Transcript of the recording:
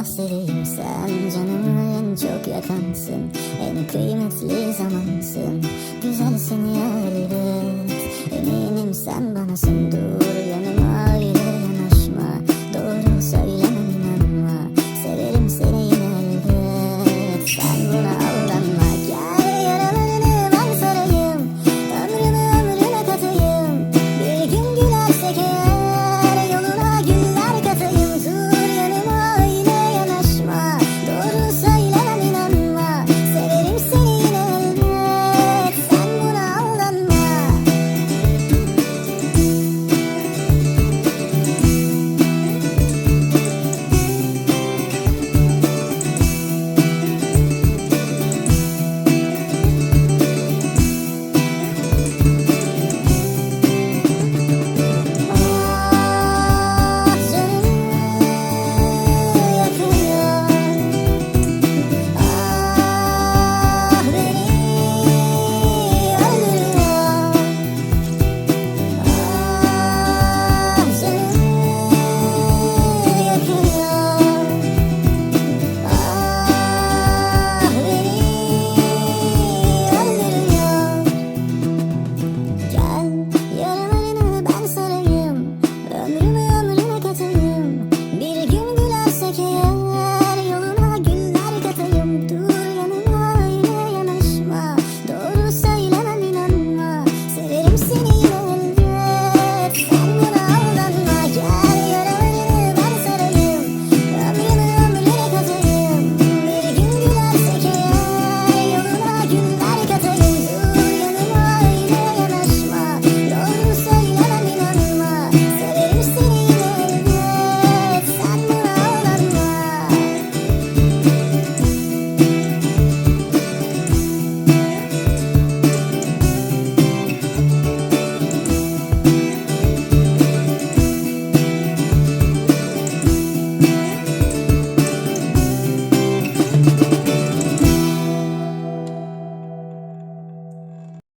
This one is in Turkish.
bahsedeyim sen Canıma en çok yakansın. En kıymetli zamansın. Güzelsin ya